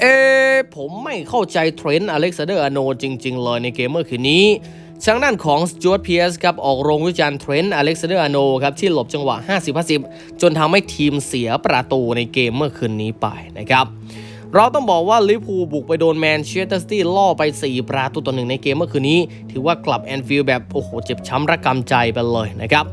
เอผมไม่เข้าใจเทรนด์อเล็กซานเดอร์อโนจริง ๆ เลยในเกมเมื่อคืนนี้ทางด้านของสจวตเพียสครับออกโรงวิจารณ์เทรนด์อเล็กซานเดอร์อโนครับที่หลบจังหวะ 50-50 จนทำให้ทีมเสียประตูในเกมเมื่อคืนนี้ไปนะครับ เราต้องบอกว่าลิเวอร์พูลบุกไปโดนแมนเชสเตอร์ซิตี้ล่อไป 4 ประตูต่อหนึ่งในเกมเมื่อคืนนี้ ถือว่ากลับแอนฟิลด์แบบ โอ้โห เจ็บช้ำระกำใจไปเลยนะครับ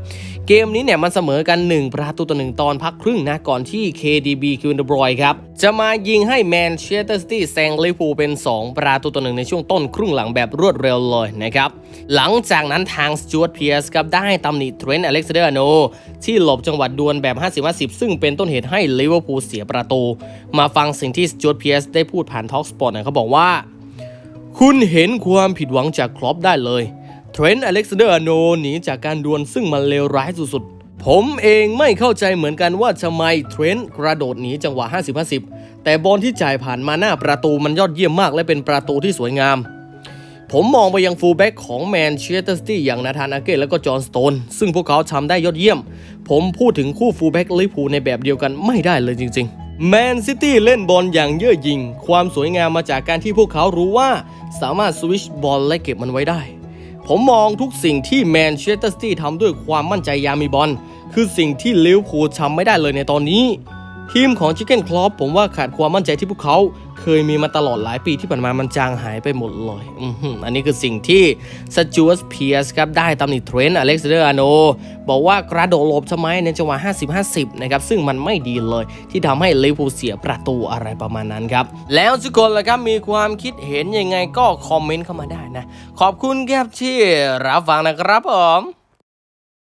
เกมนี้เนี่ยมันเสมอกัน 1 ประตูต่อหนึ่งตอนพักครึ่งนะ ก่อนที่ KDB คิวนเดบรอยครับ จะมายิงให้แมนเชสเตอร์ซิตี้แซงลิเวอร์พูลเป็น 2 ประตูต่อหนึ่งในช่วงต้นครึ่งหลังแบบรวดเร็วเลยนะครับ หลังจากนั้นทางสจวตเพียสครับได้ตำหนิเทรนต์อเล็กซานเดอร์โน ที่หลบจังหวัดดวลแบบ 50-50 ซึ่งเป็นต้นเหตุให้ลิเวอร์พูลเสียประตู มาฟังสิ่งที่สจวตเพียสได้พูดผ่านทอล์กสปอร์ตนะเขาบอกว่า คุณเห็นความผิดหวังจากครอปได้เลยเทรนต์อเล็กซานเดอร์โนหนีจากการดวลซึ่งมันเลวร้ายสุดๆ ผมเองไม่เข้าใจเหมือนกันว่าทำไมเทรนต์กระโดดหนีจังหวะ 50-50 แต่บอลที่จ่ายผ่านมาหน้าประตูมันยอดเยี่ยมมากและเป็นประตูที่สวยงาม ผมมองไปยังฟูลแบ็กของแมนเชสเตอร์ซิตี้อย่างนาธานอาเกตและก็จอห์นสโตน ซึ่งพวกเขาทำได้ยอดเยี่ยม ผมพูดถึงคู่ฟูลแบ็กลิพูในแบบเดียวกันไม่ได้เลยจริง ๆ แมนซิตี้เล่นบอลอย่างเย่อหยิ่ง ความสวยงามมาจากการที่พวกเขารู้ว่า สามารถสวิชบอลและเก็บมันไว้ได้ ผมมองทุกสิ่งที่แมนเชสเตอร์ซิตี้ทำด้วยความมั่นใจยามมีบอลคือสิ่งที่ลิเวอร์พูลทำไม่ได้เลยในตอนนี้ ทีมของชิคเก้นคลอปผมว่าขาดความมั่นใจที่พวกเขาเคยมีมาตลอดหลายปีที่ผ่านมามันจางหายไปหมดเลยอืมอันนี้คือสิ่งที่สจวตเพียสครับได้ตำหนิเทรนต์อเล็กซานเดอร์อาโนบอกว่ากระโดดหลบทำไมในจังหวะ 50-50 นะครับ ซึ่งมันไม่ดีเลย ที่ทำให้ลิเวอร์พูลเสียประตูอะไรประมาณนั้นครับ แล้วทุกคนล่ะครับ มีความคิดเห็นยังไงก็คอมเมนต์เข้ามาได้นะ ขอบคุณครับที่รับฟังนะครับผม